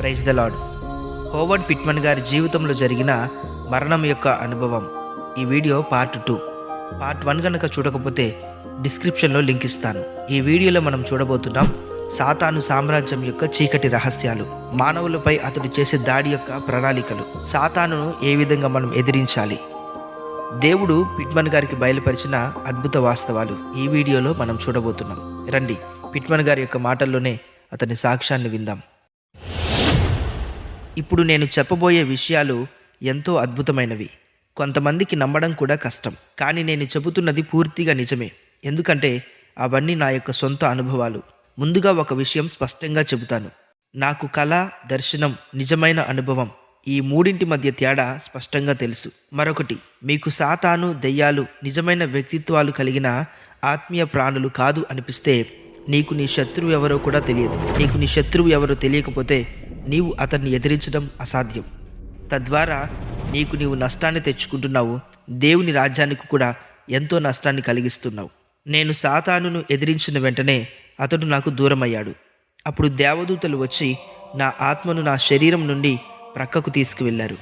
Praise the Lord Howard Pittman గారి జీవితంలో జరిగిన మరణం యొక్క అనుభవం. ఈ video part two. Part one కనుక చూడకపోతే డిస్క్రిప్షన్లో లింక్ ఇస్తాను. ఈ వీడియోలో మనం చూడబోతున్నాం సాతాను సామ్రాజ్యం యొక్క చీకటి రహస్యాలు. మానవులపై అతడు చేసే దాడి యొక్క ప్రణాళికలు. సాతానును ఏ విధంగా మనం ఎదిరించాలి? దేవుడు పిట్మన్ గారికి బయలుపరిచిన అద్భుత వాస్తవాలు ఈ వీడియోలో మనం చూడబోతున్నాం. రండి పిట్మన్ గారి యొక్క మాటల్లోనే అతని సాక్ష్యాన్ని విందాం. ఇప్పుడు నేను చెప్పబోయే విషయాలు ఎంతో అద్భుతమైనవి. కొంతమందికి నమ్మడం కూడా కష్టం. కానీ నేను చెబుతున్నది పూర్తిగా నిజమే. ఎందుకంటే అవన్నీ నా యొక్క సొంత అనుభవాలు. ముందుగా ఒక విషయం స్పష్టంగా చెబుతాను. నాకు కళ దర్శనం నిజమైన అనుభవం. ఈ మూడింటి మధ్య తేడా స్పష్టంగా తెలుసు. మరొకటి మీకు సాతాను దెయ్యాలు నిజమైన వ్యక్తిత్వాలు కలిగిన ఆత్మీయ ప్రాణులు కాదు అనిపిస్తే నీకు నీ శత్రువు ఎవరో కూడా తెలియదు. నీకు నీ శత్రువు ఎవరో తెలియకపోతే నీవు అతన్ని ఎదిరించడం అసాధ్యం. తద్వారా నీకు నీవు నష్టాన్ని తెచ్చుకుంటున్నావు దేవుని రాజ్యానికి కూడా ఎంతో నష్టాన్ని కలిగిస్తున్నావు. నేను సాతానును ఎదిరించిన వెంటనే అతడు నాకు దూరమయ్యాడు. అప్పుడు దేవదూతలు వచ్చి నా ఆత్మను నా శరీరం నుండి ప్రక్కకు తీసుకువెళ్ళారు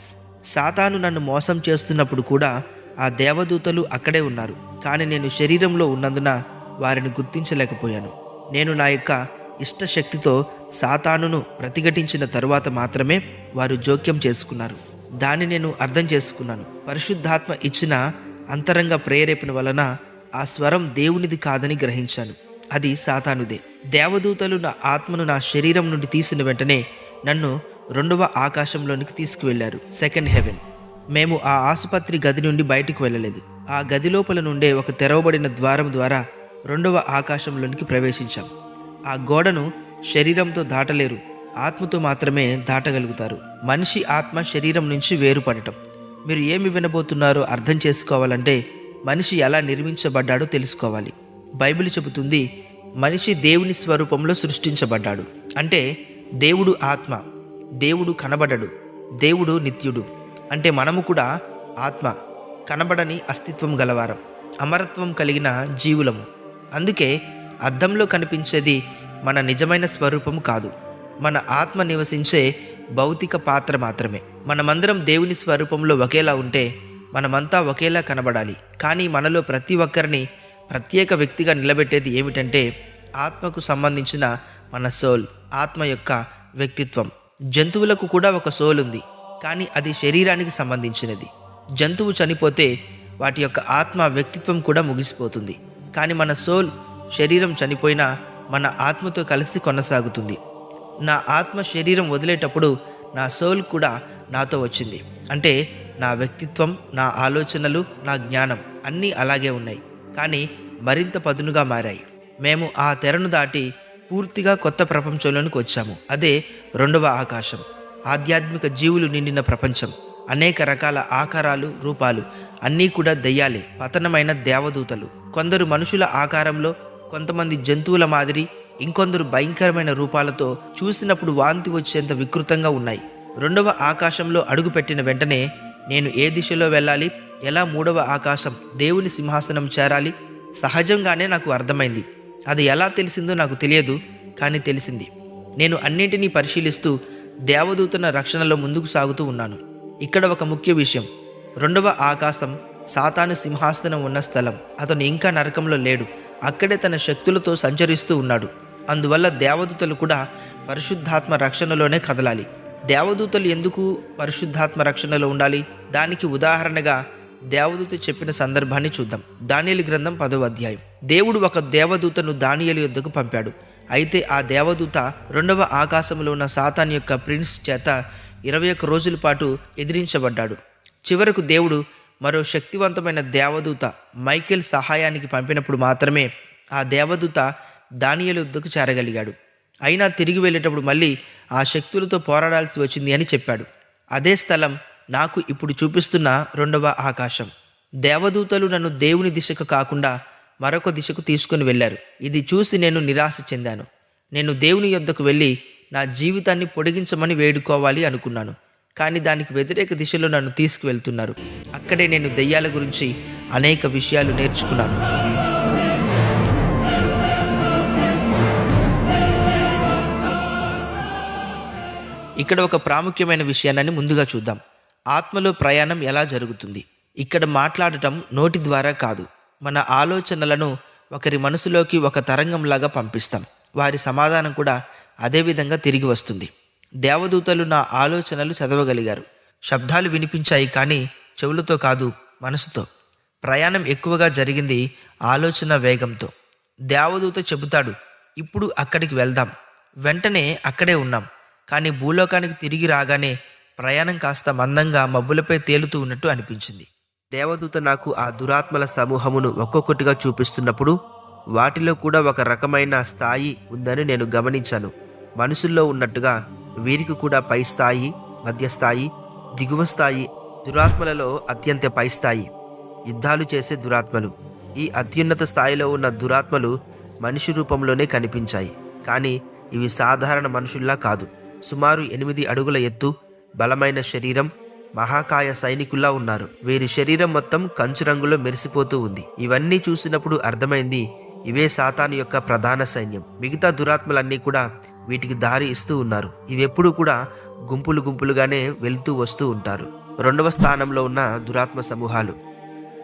సాతాను నన్ను మోసం చేస్తున్నప్పుడు కూడా ఆ దేవదూతలు అక్కడే ఉన్నారు. కానీ నేను శరీరంలో ఉన్నందున వారిని గుర్తించలేకపోయాను. నేను నా యొక్క ఇష్టశక్తితో సాతానును ప్రతిఘటించిన తరువాత మాత్రమే వారు జోక్యం చేసుకున్నారు. దాన్ని నేను అర్థం చేసుకున్నాను. పరిశుద్ధాత్మ ఇచ్చిన అంతరంగ ప్రేరేపణ వలన ఆ స్వరం దేవునిది కాదని గ్రహించాను. అది సాతానుదే. దేవదూతలు నా ఆత్మను నా శరీరం నుండి తీసిన వెంటనే నన్ను రెండవ ఆకాశంలోనికి తీసుకువెళ్ళారు. Second heaven. మేము ఆ ఆసుపత్రి గది నుండి బయటికి వెళ్ళలేదు. ఆ గది లోపల నుండే ఒక తెరవబడిన ద్వారం ద్వారా రెండవ ఆకాశంలోనికి ప్రవేశించాం. ఆ గోడను శరీరంతో దాటలేరు. ఆత్మతో మాత్రమే దాటగలుగుతారు. మనిషి ఆత్మ శరీరం నుంచి వేరుపడటం. మీరు ఏమి వినబోతున్నారో అర్థం చేసుకోవాలంటే మనిషి ఎలా నిర్మించబడ్డాడో తెలుసుకోవాలి. బైబిల్ చెబుతుంది మనిషి దేవుని స్వరూపంలో సృష్టించబడ్డాడు. అంటే దేవుడు ఆత్మ దేవుడు కనబడడు దేవుడు నిత్యుడు. అంటే మనము కూడా ఆత్మ కనబడని అస్తిత్వం గలవారం అమరత్వం కలిగిన జీవులము. అందుకే అద్దంలో కనిపించేది మన నిజమైన స్వరూపం కాదు. మన ఆత్మ నివసించే భౌతిక పాత్ర మాత్రమే. మనమందరం దేవుని స్వరూపంలో ఒకేలా ఉంటే మనమంతా ఒకేలా కనబడాలి. కానీ మనలో ప్రతి ఒక్కరిని ప్రత్యేక వ్యక్తిగా నిలబెట్టేది ఏమిటంటే ఆత్మకు సంబంధించిన మన సోల్ ఆత్మ యొక్క వ్యక్తిత్వం. జంతువులకు కూడా ఒక సోల్ ఉంది కానీ అది శరీరానికి సంబంధించినది. జంతువు చనిపోతే వాటి యొక్క ఆత్మ వ్యక్తిత్వం కూడా ముగిసిపోతుంది. కానీ మన సోల్ శరీరం చనిపోయినా మన ఆత్మతో కలిసి కొనసాగుతుంది. నా ఆత్మ శరీరం వదిలేటప్పుడు నా సోల్ కూడా నాతో వచ్చింది. అంటే నా వ్యక్తిత్వం నా ఆలోచనలు నా జ్ఞానం అన్నీ అలాగే ఉన్నాయి. కానీ మరింత పదునుగా మారాయి. మేము ఆ తెరను దాటి పూర్తిగా కొత్త ప్రపంచంలోనికి వచ్చాము. అదే రెండవ ఆకాశం. ఆధ్యాత్మిక జీవులు నిండిన ప్రపంచం. అనేక రకాల ఆకారాలు రూపాలు అన్నీ కూడా దయ్యాలే పతనమైన దేవదూతలు. కొందరు మనుషుల ఆకారంలో కొంతమంది జంతువుల మాదిరి ఇంకొందరు భయంకరమైన రూపాలతో చూసినప్పుడు వాంతి వచ్చేంత వికృతంగా ఉన్నాయి. రెండవ ఆకాశంలో అడుగుపెట్టిన వెంటనే నేను ఏ దిశలో వెళ్ళాలి? ఎలా మూడవ ఆకాశం దేవుని సింహాసనం చేరాలి? సహజంగానే నాకు అర్థమైంది. అది ఎలా తెలిసిందో నాకు తెలియదు కానీ తెలిసింది. నేను అన్నింటినీ పరిశీలిస్తూ దేవదూతన రక్షణలో ముందుకు సాగుతూ ఉన్నాను. ఇక్కడ ఒక ముఖ్య విషయం. రెండవ ఆకాశం సాతాను సింహాసనం ఉన్న స్థలం. అతను ఇంకా నరకంలో లేడు. అక్కడే తన శక్తులతో సంచరిస్తూ ఉన్నాడు. అందువల్ల దేవదూతలు కూడా పరిశుద్ధాత్మ రక్షణలోనే కదలాలి. దేవదూతలు ఎందుకు పరిశుద్ధాత్మ రక్షణలో ఉండాలి? దానికి ఉదాహరణగా దేవదూత చెప్పిన సందర్భాన్ని చూద్దాం. దానియలు గ్రంథం పదవ అధ్యాయం. దేవుడు ఒక దేవదూతను దానియలు యుద్ధకు పంపాడు. అయితే ఆ దేవదూత రెండవ ఆకాశంలో ఉన్న సాతాన్ యొక్క ప్రిన్స్ చేత ఇరవై ఒక్క రోజుల పాటు ఎదిరించబడ్డాడు. చివరకు దేవుడు మరో శక్తివంతమైన దేవదూత మైకేల్ సహాయానికి పంపినప్పుడు మాత్రమే ఆ దేవదూత దానియలు యుద్ధకు చేరగలిగాడు. అయినా తిరిగి వెళ్ళేటప్పుడు మళ్ళీ ఆ శక్తులతో పోరాడాల్సి వచ్చింది అని చెప్పాడు. అదే స్థలం నాకు ఇప్పుడు చూపిస్తున్న రెండవ ఆకాశం. దేవదూతలు నన్ను దేవుని దిశకు కాకుండా మరొక దిశకు తీసుకుని వెళ్ళారు. ఇది చూసి నేను నిరాశ చెందాను. నేను దేవుని యొద్దకు వెళ్ళి నా జీవితాన్ని పొడిగించమని వేడుకోవాలి అనుకున్నాను. కానీ దానికి వ్యతిరేక దిశలో నన్ను తీసుకువెళ్తున్నారు. అక్కడే నేను దెయ్యాల గురించి అనేక విషయాలు నేర్చుకున్నాను. ఇక్కడ ఒక ప్రాముఖ్యమైన విషయాన్ని ముందుగా చూద్దాం. ఆత్మలో ప్రయాణం ఎలా జరుగుతుంది? ఇక్కడ మాట్లాడటం నోటి ద్వారా కాదు. మన ఆలోచనలను ఒకరి మనసులోకి ఒక తరంగంలాగా పంపిస్తాం. వారి సమాధానం కూడా అదేవిధంగా తిరిగి వస్తుంది. దేవదూతలు నా ఆలోచనలు చదవగలిగారు. శబ్దాలు వినిపించాయి కానీ చెవులతో కాదు మనసుతో. ప్రయాణం ఎక్కువగా జరిగింది ఆలోచన వేగంతో. దేవదూత చెబుతాడు ఇప్పుడు అక్కడికి వెళ్దాం. వెంటనే అక్కడే ఉన్నాం. కానీ భూలోకానికి తిరిగి రాగానే ప్రయాణం కాస్త మందంగా మబ్బులపై తేలుతూ ఉన్నట్టు అనిపించింది. దేవదూత నాకు ఆ దురాత్మల సమూహమును ఒక్కొక్కటిగా చూపిస్తున్నప్పుడు వాటిలో కూడా ఒక రకమైన స్థాయి ఉందని నేను గమనించాను. మనుషుల్లో ఉన్నట్టుగా వీరికి కూడా పై స్థాయి మధ్యస్థాయి దిగువ స్థాయి దురాత్మలలో అత్యంత పై స్థాయి. యుద్ధాలు చేసే దురాత్మలు. ఈ అత్యున్నత స్థాయిలో ఉన్న దురాత్మలు మనిషి రూపంలోనే కనిపించాయి. కానీ ఇవి సాధారణ మనుషుల్లా కాదు. సుమారు ఎనిమిది అడుగుల ఎత్తు బలమైన శరీరం మహాకాయ సైనికుల్లా ఉన్నారు. వీరి శరీరం మొత్తం కంచు రంగులో మెరిసిపోతూ ఉంది. ఇవన్నీ చూసినప్పుడు అర్థమైంది ఇవే సాతాను యొక్క ప్రధాన సైన్యం. మిగతా దురాత్మలన్నీ కూడా వీటికి దారి ఇస్తూ ఉన్నారు. ఇవెప్పుడు కూడా గుంపులు గుంపులుగానే వెళ్తూ వస్తూ ఉంటారు. రెండవ స్థానంలో ఉన్న దురాత్మ సమూహాలు.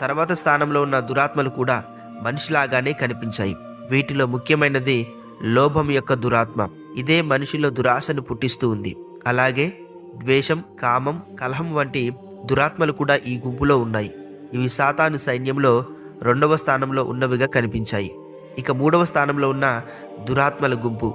తర్వాత స్థానంలో ఉన్న దురాత్మలు కూడా మనిషిలాగానే కనిపించాయి. వీటిలో ముఖ్యమైనది లోభం యొక్క దురాత్మ. ఇదే మనిషిలో దురాశను పుట్టిస్తూ ఉంది. అలాగే ద్వేషం కామం కలహం వంటి దురాత్మలు కూడా ఈ గుంపులో ఉన్నాయి. ఇవి సాతాను సైన్యంలో రెండవ స్థానంలో ఉన్నవిగా కనిపించాయి. ఇక మూడవ స్థానంలో ఉన్న దురాత్మల గుంపు.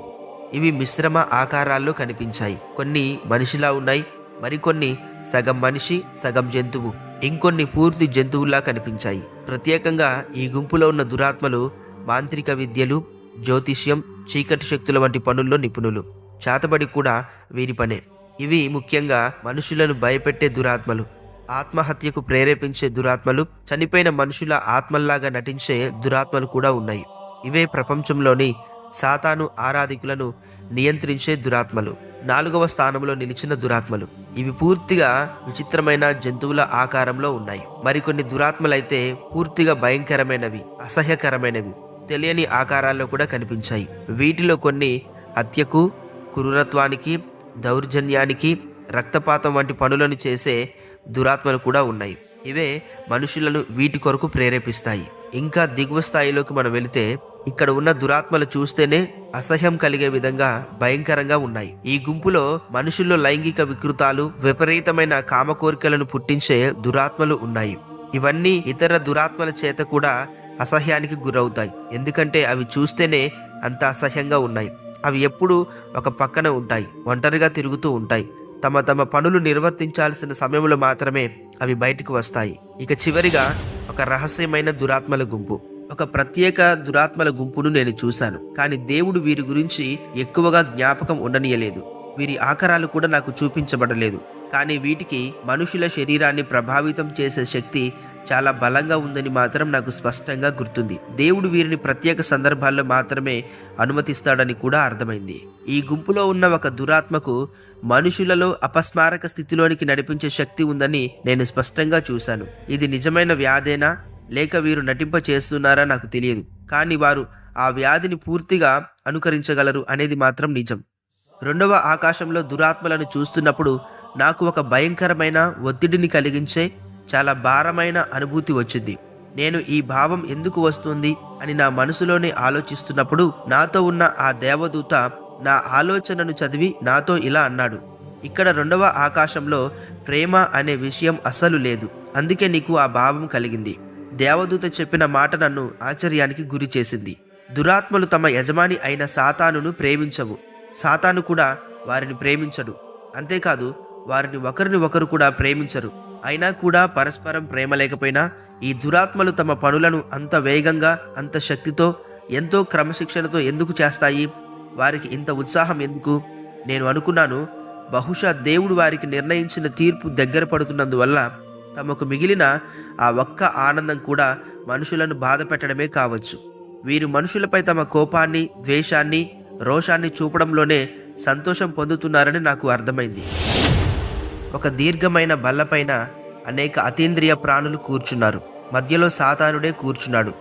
ఇవి మిశ్రమ ఆకారాల్లో కనిపించాయి. కొన్ని మనిషిలా ఉన్నాయి. మరికొన్ని సగం మనిషి సగం జంతువు. ఇంకొన్ని పూర్తి జంతువులా కనిపించాయి. ప్రత్యేకంగా ఈ గుంపులో ఉన్న దురాత్మలు మాంత్రిక విద్యలు జ్యోతిష్యం చీకటి శక్తుల వంటి పనుల్లో నిపుణులు. చాతబడి కూడా వీరి పనే. ఇవి ముఖ్యంగా మనుషులను భయపెట్టే దురాత్మలు. ఆత్మహత్యకు ప్రేరేపించే దురాత్మలు చనిపోయిన మనుషుల ఆత్మల్లాగా నటించే దురాత్మలు కూడా ఉన్నాయి. ఇవే ప్రపంచంలోని సాతాను ఆరాధికులను నియంత్రించే దురాత్మలు. నాలుగవ స్థానంలో నిలిచిన దురాత్మలు. ఇవి పూర్తిగా విచిత్రమైన జంతువుల ఆకారంలో ఉన్నాయి. మరికొన్ని దురాత్మలైతే పూర్తిగా భయంకరమైనవి అసహ్యకరమైనవి. తెలియని ఆకారాల్లో కూడా కనిపించాయి. వీటిలో కొన్ని హత్యకు క్రూరత్వానికి దౌర్జన్యానికి రక్తపాతం వంటి పనులను చేసే దురాత్మలు కూడా ఉన్నాయి. ఇవే మనుషులను వీటి కొరకు ప్రేరేపిస్తాయి. ఇంకా దిగువ స్థాయిలోకి మనం వెళితే ఇక్కడ ఉన్న దురాత్మలు చూస్తేనే అసహ్యం కలిగే విధంగా భయంకరంగా ఉన్నాయి. ఈ గుంపులో మనుషుల్లో లైంగిక వికృతాలు విపరీతమైన కామ కోరికలను పుట్టించే దురాత్మలు ఉన్నాయి. ఇవన్నీ ఇతర దురాత్మల చేత కూడా అసహ్యానికి గురవుతాయి. ఎందుకంటే అవి చూస్తేనే అంత అసహ్యంగా ఉన్నాయి. అవి ఎప్పుడూ ఒక పక్కన ఉంటాయి ఒంటరిగా తిరుగుతూ ఉంటాయి. తమ తమ పనులు నిర్వర్తించాల్సిన సమయంలో మాత్రమే అవి బయటకు వస్తాయి. ఇక చివరిగా ఒక రహస్యమైన దురాత్మల గుంపు. ఒక ప్రత్యేక దురాత్మల గుంపును నేను చూశాను. కానీ దేవుడు వీరి గురించి ఎక్కువగా జ్ఞాపకం ఉండనీయలేదు. వీరి ఆకారాలు కూడా నాకు చూపించబడలేదు. కానీ వీటికి మనుషుల శరీరాన్ని ప్రభావితం చేసే శక్తి చాలా బలంగా ఉందని మాత్రం నాకు స్పష్టంగా గుర్తుంది. దేవుడు వీరిని ప్రత్యేక సందర్భాల్లో మాత్రమే అనుమతిస్తాడని కూడా అర్థమైంది. ఈ గుంపులో ఉన్న ఒక దురాత్మకు మనుషులలో అపస్మారక స్థితిలోనికి నడిపించే శక్తి ఉందని నేను స్పష్టంగా చూశాను. ఇది నిజమైన వ్యాధేనా? లేక వీరు నటింప చేస్తున్నారా నాకు తెలియదు. కానీ వారు ఆ వ్యాధిని పూర్తిగా అనుకరించగలరు అనేది మాత్రం నిజం. రెండవ ఆకాశంలో దురాత్మలను చూస్తున్నప్పుడు నాకు ఒక భయంకరమైన ఒత్తిడిని కలిగించే చాలా భారమైన అనుభూతి వచ్చింది. నేను ఈ భావం ఎందుకు వస్తుంది అని నా మనసులోనే ఆలోచిస్తున్నప్పుడు నాతో ఉన్న ఆ దేవదూత నా ఆలోచనను చదివి నాతో ఇలా అన్నాడు. ఇక్కడ రెండవ ఆకాశంలో ప్రేమ అనే విషయం అస్సలు లేదు. అందుకే నీకు ఆ భావం కలిగింది. దేవదూత చెప్పిన మాట నన్ను ఆశ్చర్యానికి గురి చేసింది. దురాత్మలు తమ యజమాని అయిన సాతానును ప్రేమించవు. సాతాను కూడా వారిని ప్రేమించడు. అంతేకాదు వారిని ఒకరిని ఒకరు కూడా ప్రేమించరు. అయినా కూడా పరస్పరం ప్రేమ లేకపోయినా ఈ దురాత్మలు తమ పనులను అంత వేగంగా అంత శక్తితో ఎంతో క్రమశిక్షణతో ఎందుకు చేస్తాయి? వారికి ఇంత ఉత్సాహం ఎందుకు? నేను అనుకున్నాను బహుశా దేవుడు వారికి నిర్ణయించిన తీర్పు దగ్గర పడుతున్నందువల్ల తమకు మిగిలిన ఆ ఒక్క ఆనందం కూడా మనుషులను బాధ పెట్టడమే కావచ్చు. వీరు మనుషులపై తమ కోపాన్ని ద్వేషాన్ని రోషాన్ని చూపడంలోనే సంతోషం పొందుతున్నారని నాకు అర్థమైంది. ఒక దీర్ఘమైన బల్లపైన అనేక అతీంద్రియ ప్రాణులు కూర్చున్నారు. మధ్యలో సాతానుడే కూర్చున్నాడు.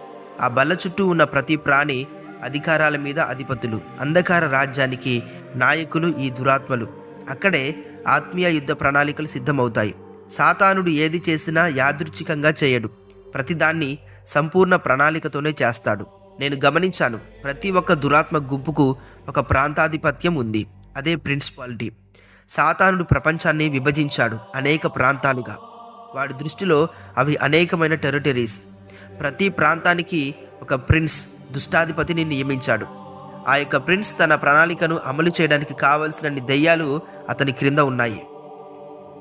ఆ బల్ల చుట్టూ ఉన్న ప్రతి ప్రాణి అధికారాల మీద అధిపతులు. అంధకార రాజ్యానికి నాయకులు ఈ దురాత్మలు. అక్కడే ఆత్మీయ యుద్ధ ప్రణాళికలు సిద్ధమవుతాయి. సాతానుడు ఏది చేసినా యాదృచ్ఛికంగా చేయడు. ప్రతిదాన్ని సంపూర్ణ ప్రణాళికతోనే చేస్తాడు. నేను గమనించాను ప్రతి ఒక్క దురాత్మ గుంపుకు ఒక ప్రాంతాధిపత్యం ఉంది. అదే ప్రిన్సిపాలిటీ. సాతానుడు ప్రపంచాన్ని విభజించాడు అనేక ప్రాంతాలుగా. వాడి దృష్టిలో అవి అనేకమైన టెరిటరీస్. ప్రతి ప్రాంతానికి ఒక ప్రిన్స్ దుష్టాధిపతిని నియమించాడు. ఆ యొక్క ప్రిన్స్ తన ప్రణాళికను అమలు చేయడానికి కావలసినన్ని దెయ్యాలు అతని క్రింద ఉన్నాయి.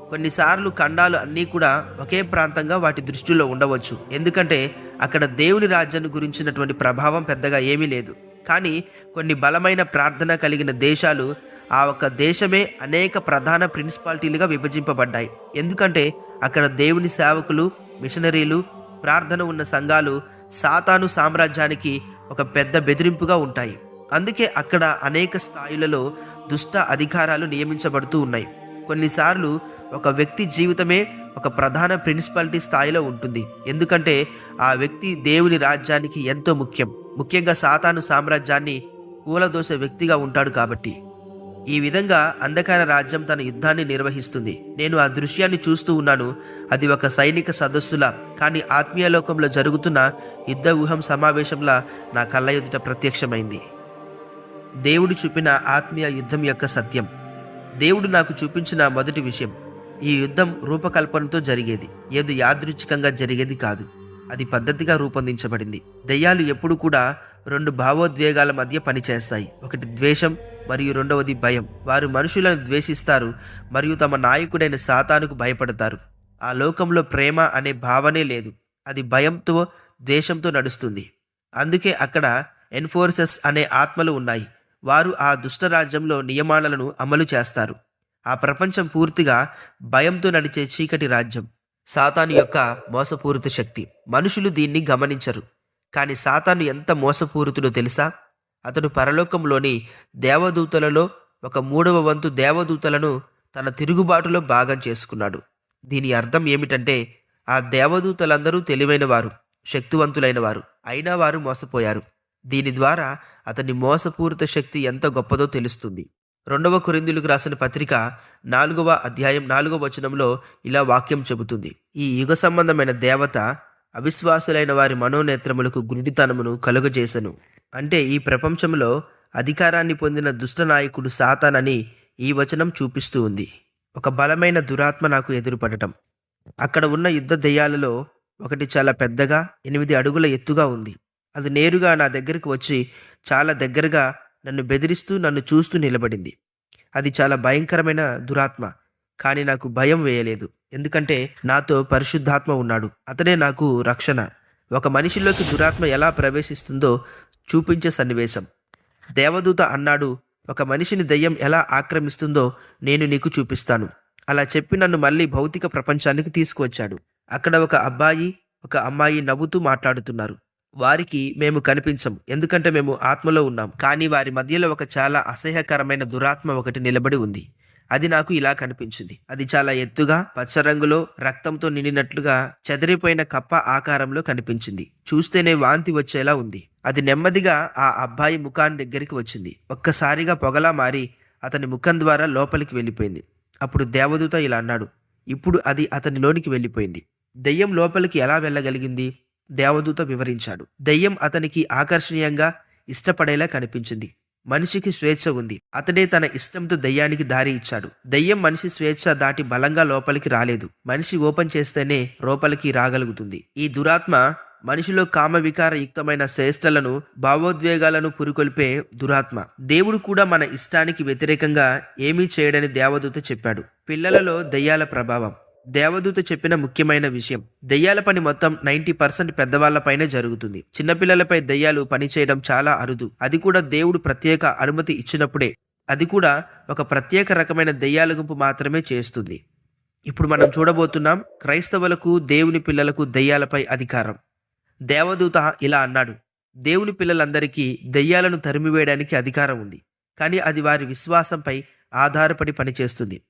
కొన్నిసార్లు ఖండాలు అన్నీ కూడా ఒకే ప్రాంతంగా వాటి దృష్టిలో ఉండవచ్చు. ఎందుకంటే అక్కడ దేవుని రాజ్యాన్ని గురించినటువంటి ప్రభావం పెద్దగా ఏమీ లేదు. కానీ కొన్ని బలమైన ప్రార్థన కలిగిన దేశాలు ఆ ఒక్క దేశమే అనేక ప్రధాన ప్రిన్సిపాలిటీలుగా విభజింపబడ్డాయి. ఎందుకంటే అక్కడ దేవుని సేవకులు మిషనరీలు ప్రార్థన ఉన్న సంఘాలు సాతాను సామ్రాజ్యానికి ఒక పెద్ద బెదిరింపుగా ఉంటాయి. అందుకే అక్కడ అనేక స్థాయిలలో దుష్ట అధికారాలు నియమించబడుతూ ఉన్నాయి. కొన్నిసార్లు ఒక వ్యక్తి జీవితమే ఒక ప్రధాన ప్రిన్సిపాలిటీ స్థాయిలో ఉంటుంది. ఎందుకంటే ఆ వ్యక్తి దేవుని రాజ్యానికి ఎంతో ముఖ్యం. ముఖ్యంగా సాతాను సామ్రాజ్యాన్ని కూలదోసే వ్యక్తిగా ఉంటాడు కాబట్టి. ఈ విధంగా అంధకార రాజ్యం తన యుద్ధాన్ని నిర్వహిస్తుంది. నేను ఆ దృశ్యాన్ని చూస్తూ ఉన్నాను. అది ఒక సైనిక సదస్సులా కానీ ఆత్మీయ లోకంలో జరుగుతున్న యుద్ధ ఊహం సమావేశంలా నా కళ్ళ ఎదుట ప్రత్యక్షమైంది. దేవుడు చూపిన ఆత్మీయ యుద్ధం యొక్క సత్యం. దేవుడు నాకు చూపించిన మొదటి విషయం ఈ యుద్ధం రూపకల్పనతో జరిగేది. ఏదో యాదృచ్ఛికంగా జరిగేది కాదు. అది పద్ధతిగా రూపొందించబడింది. దయ్యాలు ఎప్పుడు కూడా రెండు భావోద్వేగాల మధ్య పనిచేస్తాయి. ఒకటి ద్వేషం మరియు రెండవది భయం. వారు మనుషులను ద్వేషిస్తారు మరియు తమ నాయకుడైన సాతానుకు భయపడతారు. ఆ లోకంలో ప్రేమ అనే భావనే లేదు. అది భయంతో ద్వేషంతో నడుస్తుంది. అందుకే అక్కడ ఎన్ఫోర్సెస్ అనే ఆత్మలు ఉన్నాయి. వారు ఆ దుష్టరాజ్యంలో నియమాలను అమలు చేస్తారు. ఆ ప్రపంచం పూర్తిగా భయంతో నడిచే చీకటి రాజ్యం. సాతాను యొక్క మోసపూరిత శక్తి. మనుషులు దీన్ని గమనించరు. కానీ సాతాను ఎంత మోసపూరితుడో తెలుసా? అతడు పరలోకంలోని దేవదూతలలో ఒక మూడవ వంతు దేవదూతలను తన తిరుగుబాటులో భాగం చేసుకున్నాడు. దీని అర్థం ఏమిటంటే ఆ దేవదూతలందరూ తెలివైన వారు శక్తివంతులైన వారు అయినా వారు మోసపోయారు. దీని ద్వారా అతని మోసపూరిత శక్తి ఎంత గొప్పదో తెలుస్తుంది. రెండవ కొరిందులకు రాసిన పత్రిక నాలుగవ అధ్యాయం నాలుగవ వచనంలో ఇలా వాక్యం చెబుతుంది. ఈ యుగ సంబంధమైన దేవత అవిశ్వాసులైన వారి మనోనేత్రములకు గురుడితనమును కలుగజేసను. అంటే ఈ ప్రపంచంలో అధికారాన్ని పొందిన దుష్ట నాయకుడు సాతానని ఈ వచనం చూపిస్తూ ఉంది. ఒక బలమైన దురాత్మ నాకు ఎదురుపడటం. అక్కడ ఉన్న యుద్ధ దెయ్యాలలో ఒకటి చాలా పెద్దగా ఎనిమిది అడుగుల ఎత్తుగా ఉంది. అది నేరుగా నా దగ్గరకు వచ్చి చాలా దగ్గరగా నన్ను బెదిరిస్తూ నన్ను చూస్తూ నిలబడింది. అది చాలా భయంకరమైన దురాత్మ. కానీ నాకు భయం వేయలేదు. ఎందుకంటే నాతో పరిశుద్ధాత్మ ఉన్నాడు. అతడే నాకు రక్షణ. ఒక మనిషిలోకి దురాత్మ ఎలా ప్రవేశిస్తుందో చూపించే సన్నివేశం. దేవదూత అన్నాడు ఒక మనిషిని దయ్యం ఎలా ఆక్రమిస్తుందో నేను నీకు చూపిస్తాను. అలా చెప్పి నన్ను మళ్ళీ భౌతిక ప్రపంచానికి తీసుకువచ్చాడు. అక్కడ ఒక అబ్బాయి ఒక అమ్మాయి నవ్వుతూ మాట్లాడుతున్నారు. వారికి మేము కనిపించము. ఎందుకంటే మేము ఆత్మలో ఉన్నాం. కానీ వారి మధ్యలో ఒక చాలా అసహ్యకరమైన దురాత్మ ఒకటి నిలబడి ఉంది. అది నాకు ఇలా కనిపించింది. అది చాలా ఎత్తుగా పచ్చ రంగులో రక్తంతో నిండినట్లుగా చెదిరిపోయిన కప్ప ఆకారంలో కనిపించింది. చూస్తేనే వాంతి వచ్చేలా ఉంది. అది నెమ్మదిగా ఆ అబ్బాయి ముఖాన్ని దగ్గరికి వచ్చింది. ఒక్కసారిగా పొగలా మారి అతని ముఖం ద్వారా లోపలికి వెళ్ళిపోయింది. అప్పుడు దేవదూత ఇలా అన్నాడు ఇప్పుడు అది అతనిలోనికి వెళ్ళిపోయింది. దెయ్యం లోపలికి ఎలా వెళ్ళగలిగింది? దేవదూత వివరించాడు. దెయ్యం అతనికి ఆకర్షణీయంగా ఇష్టపడేలా కనిపించింది. మనిషికి స్వేచ్ఛ ఉంది. అతడే తన ఇష్టంతో దయ్యానికి దారి ఇచ్చాడు. దయ్యం మనిషి స్వేచ్ఛ దాటి బలంగా లోపలికి రాలేదు. మనిషి ఓపెన్ చేస్తేనే లోపలికి రాగలుగుతుంది. ఈ దురాత్మ మనిషిలో కామవికారయుక్తమైన శ్రేష్టలను భావోద్వేగాలను పురికొల్పే దురాత్మ. దేవుడు కూడా మన ఇష్టానికి వ్యతిరేకంగా ఏమీ చేయడని దేవదూత చెప్పాడు. పిల్లలలో దయ్యాల ప్రభావం. దేవదూత చెప్పిన ముఖ్యమైన విషయం దెయ్యాల పని మొత్తం నైంటీ పర్సెంట్ పెద్దవాళ్ళపైనే జరుగుతుంది. చిన్నపిల్లలపై దెయ్యాలు పనిచేయడం చాలా అరుదు. అది కూడా దేవుడు ప్రత్యేక అనుమతి ఇచ్చినప్పుడే. అది కూడా ఒక ప్రత్యేక రకమైన దెయ్యాల గుంపు మాత్రమే చేస్తుంది. ఇప్పుడు మనం చూడబోతున్నాం క్రైస్తవులకు దేవుని పిల్లలకు దెయ్యాలపై అధికారం. దేవదూత ఇలా అన్నాడు దేవుని పిల్లలందరికీ దెయ్యాలను తరిమివేయడానికి అధికారం ఉంది. కానీ అది వారి విశ్వాసంపై ఆధారపడి పనిచేస్తుంది.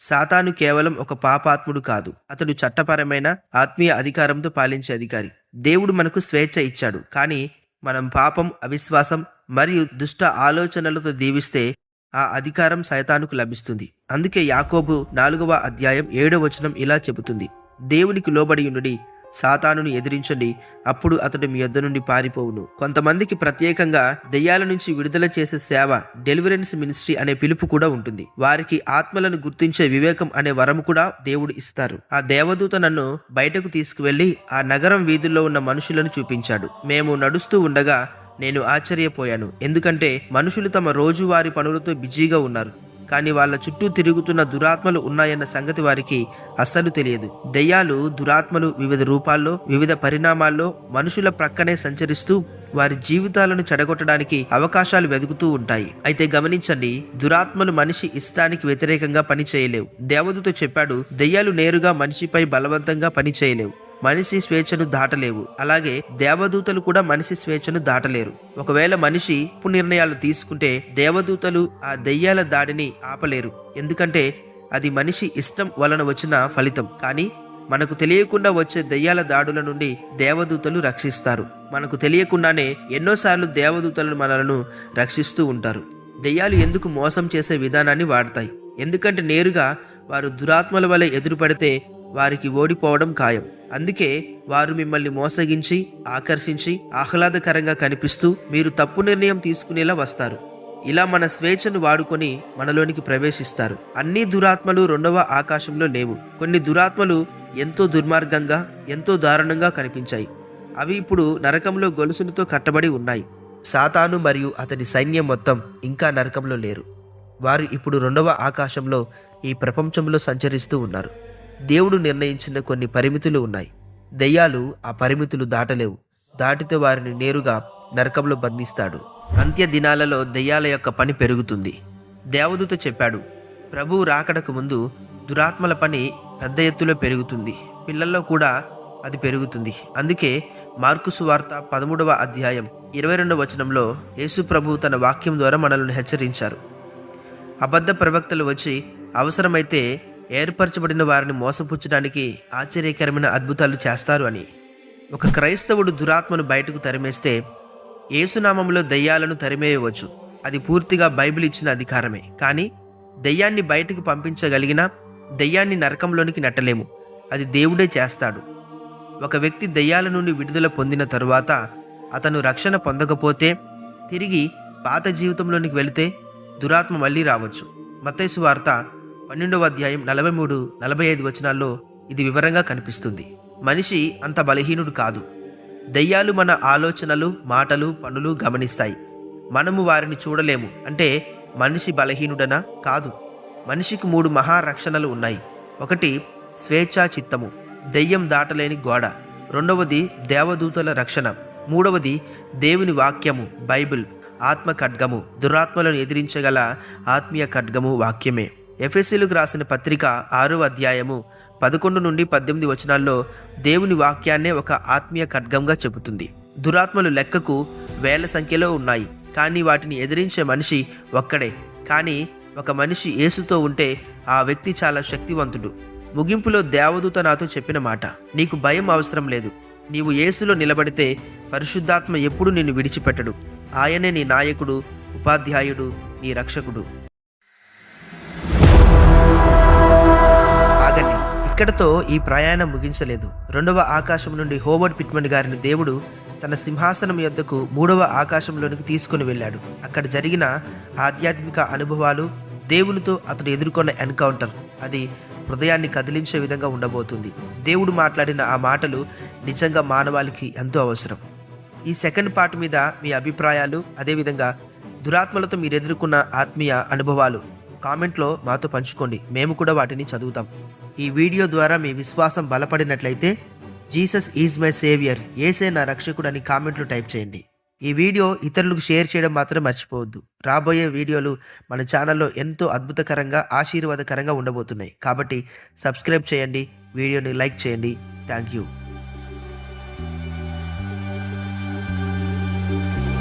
సాతాను కేవలం ఒక పాపాత్ముడు కాదు. అతడు చట్టపరమైన ఆత్మీయ అధికారంతో పాలించే అధికారి. దేవుడు మనకు స్వేచ్ఛ ఇచ్చాడు. కానీ మనం పాపం అవిశ్వాసం మరియు దుష్ట ఆలోచనలతో దీవిస్తే ఆ అధికారం సైతానుకు లభిస్తుంది. అందుకే యాకోబు నాలుగవ అధ్యాయం ఏడవ వచనం ఇలా చెబుతుంది. దేవునికి లోబడి ఉండి సాతానును ఎదిరించండి అప్పుడు అతడు మీ యొద్ద నుండి పారిపోవును. కొంతమందికి ప్రత్యేకంగా దెయ్యాల నుంచి విడుదల చేసే సేవ డెలివరెన్స్ మినిస్ట్రీ అనే పిలుపు కూడా ఉంటుంది. వారికి ఆత్మలను గుర్తించే వివేకం అనే వరం కూడా దేవుడు ఇస్తారు. ఆ దేవదూత నన్ను బయటకు తీసుకువెళ్ళి ఆ నగరం వీధుల్లో ఉన్న మనుషులను చూపించాడు. మేము నడుస్తూ ఉండగా నేను ఆశ్చర్యపోయాను. ఎందుకంటే మనుషులు తమ రోజువారి పనులతో బిజీగా ఉన్నారు. కానీ వాళ్ళ చుట్టూ తిరుగుతున్న దురాత్మలు ఉన్నాయన్న సంగతి వారికి అస్సలు తెలియదు. దెయ్యాలు దురాత్మలు వివిధ రూపాల్లో వివిధ పరిణామాల్లో మనుషుల ప్రక్కనే సంచరిస్తూ వారి జీవితాలను చెడగొట్టడానికి అవకాశాలు వెతుకుతూ ఉంటాయి. అయితే గమనించండి దురాత్మలు మనిషి ఇష్టానికి వ్యతిరేకంగా పని చేయలేవు దేవదూత చెప్పాడు దెయ్యాలు నేరుగా మనిషిపై బలవంతంగా పని చేయలేవు మనిషి స్వేచ్ఛను దాటలేవు. అలాగే దేవదూతలు కూడా మనిషి స్వేచ్ఛను దాటలేరు. ఒకవేళ మనిషి తప్పు నిర్ణయాలు తీసుకుంటే దేవదూతలు ఆ దెయ్యాల దాడిని ఆపలేరు. ఎందుకంటే అది మనిషి ఇష్టం వలన వచ్చిన ఫలితం. కానీ మనకు తెలియకుండా వచ్చే దెయ్యాల దాడుల నుండి దేవదూతలు రక్షిస్తారు. మనకు తెలియకుండానే ఎన్నోసార్లు దేవదూతలు మనలను రక్షిస్తూ ఉంటారు. దెయ్యాలు ఎందుకు మోసం చేసే విధానాన్ని వాడతాయి. ఎందుకంటే నేరుగా వారు దురాత్మల వలె ఎదురుపడితే వారికి ఓడిపోవడం ఖాయం. అందుకే వారు మిమ్మల్ని మోసగించి ఆకర్షించి ఆహ్లాదకరంగా కనిపిస్తూ మీరు తప్పు నిర్ణయం తీసుకునేలా వస్తారు. ఇలా మన స్వేచ్ఛను వాడుకొని మనలోనికి ప్రవేశిస్తారు. అన్ని దురాత్మలు రెండవ ఆకాశంలో లేవు. కొన్ని దురాత్మలు ఎంతో దుర్మార్గంగా ఎంతో దారుణంగా కనిపించాయి. అవి ఇప్పుడు నరకంలో గొలుసులతో కట్టబడి ఉన్నాయి. సాతాను మరియు అతని సైన్యం మొత్తం ఇంకా నరకంలో లేరు. వారు ఇప్పుడు రెండవ ఆకాశంలో ఈ ప్రపంచంలో సంచరిస్తూ ఉన్నారు. దేవుడు నిర్ణయించిన కొన్ని పరిమితులు ఉన్నాయి. దెయ్యాలు ఆ పరిమితులు దాటలేవు. దాటితే వారిని నేరుగా నరకంలో బంధిస్తాడు. అంత్య దినాలలో దెయ్యాల యొక్క పని పెరుగుతుంది. దేవదూత చెప్పాడు ప్రభువు రాకడకు ముందు దురాత్మల పని పెద్ద ఎత్తులో పెరుగుతుంది. పిల్లల్లో కూడా అది పెరుగుతుంది. అందుకే మార్కుసు వార్త పదమూడవ అధ్యాయం ఇరవై రెండవ వచనంలో యేసు ప్రభు తన వాక్యం ద్వారా మనల్ని హెచ్చరించారు. అబద్ధ ప్రవక్తలు వచ్చి అవసరమైతే ఏర్పరచబడిన వారిని మోసపుచ్చడానికి ఆశ్చర్యకరమైన అద్భుతాలు చేస్తారు అని. ఒక క్రైస్తవుడు దురాత్మను బయటకు తరిమేస్తే ఏసునామంలో దయ్యాలను తరిమేయవచ్చు. అది పూర్తిగా బైబిల్ ఇచ్చిన అధికారమే. కానీ దయ్యాన్ని బయటకు పంపించగలిగిన దయ్యాన్ని నరకంలోనికి నెట్టలేము. అది దేవుడే చేస్తాడు. ఒక వ్యక్తి దయ్యాల నుండి విడుదల పొందిన తరువాత అతను రక్షణ పొందకపోతే తిరిగి పాత జీవితంలోనికి వెళితే దురాత్మ మళ్ళీ రావచ్చు. మతేసు వార్త పన్నెండవ అధ్యాయం నలభై మూడు నలభై ఐదు వచనాల్లో ఇది వివరంగా కనిపిస్తుంది. మనిషి అంత బలహీనుడు కాదు. దయ్యాలు మన ఆలోచనలు మాటలు పనులు గమనిస్తాయి. మనము వారిని చూడలేము. అంటే మనిషి బలహీనుడనా? కాదు. మనిషికి మూడు మహారక్షణలు ఉన్నాయి. ఒకటి స్వేచ్ఛా చిత్తము దెయ్యం దాటలేని గోడ. రెండవది దేవదూతల రక్షణ. మూడవది దేవుని వాక్యము బైబిల్ ఆత్మ ఖడ్గము దురాత్మలను ఎదిరించగల ఆత్మీయ ఖడ్గము వాక్యమే. ఎఫ్ఎస్సీలకు రాసిన పత్రిక ఆరో అధ్యాయము పదకొండు నుండి పద్దెనిమిది వచనాల్లో దేవుని వాక్యాన్నే ఒక ఆత్మీయ ఖడ్గంగా చెబుతుంది. దురాత్మలు లెక్కకు వేల సంఖ్యలో ఉన్నాయి. కానీ వాటిని ఎదిరించే మనిషి ఒక్కడే. కానీ ఒక మనిషి యేసుతో ఉంటే ఆ వ్యక్తి చాలా శక్తివంతుడు. ముగింపులో దేవదూత నాతో చెప్పిన మాట నీకు భయం అవసరం లేదు. నీవు యేసులో నిలబడితే పరిశుద్ధాత్మ ఎప్పుడు నిన్ను విడిచిపెట్టడు. ఆయనే నీ నాయకుడు ఉపాధ్యాయుడు నీ రక్షకుడు. ఇక్కడతో ఈ ప్రయాణం ముగించలేదు. రెండవ ఆకాశం నుండి హోవర్డ్ పిట్మన్ గారిని దేవుడు తన సింహాసనం యొద్దకు మూడవ ఆకాశంలోనికి తీసుకుని వెళ్ళాడు. అక్కడ జరిగిన ఆధ్యాత్మిక అనుభవాలు దేవునితో అతడు ఎదుర్కొన్న ఎన్కౌంటర్ అది హృదయాన్ని కదిలించే విధంగా ఉండబోతుంది. దేవుడు మాట్లాడిన ఆ మాటలు నిజంగా మానవాళికి ఎంతో అవసరం. ఈ సెకండ్ పార్ట్ మీద మీ అభిప్రాయాలు అదేవిధంగా దురాత్మలతో మీరు ఎదుర్కొన్న ఆత్మీయ అనుభవాలు కామెంట్లో మాతో పంచుకోండి. మేము కూడా వాటిని చదువుతాం. ఈ వీడియో ద్వారా మీ విశ్వాసం బలపడినట్లయితే జీసస్ ఈజ్ మై సేవియర్ ఏసే నా రక్షకుడు అని కామెంట్లు టైప్ చేయండి. ఈ వీడియో ఇతరులకు షేర్ చేయడం మాత్రం మర్చిపోవద్దు. రాబోయే వీడియోలు మన ఛానల్లో ఎంతో అద్భుతకరంగా ఆశీర్వాదకరంగా ఉండబోతున్నాయి. కాబట్టి సబ్స్క్రైబ్ చేయండి వీడియోని లైక్ చేయండి. Thank you.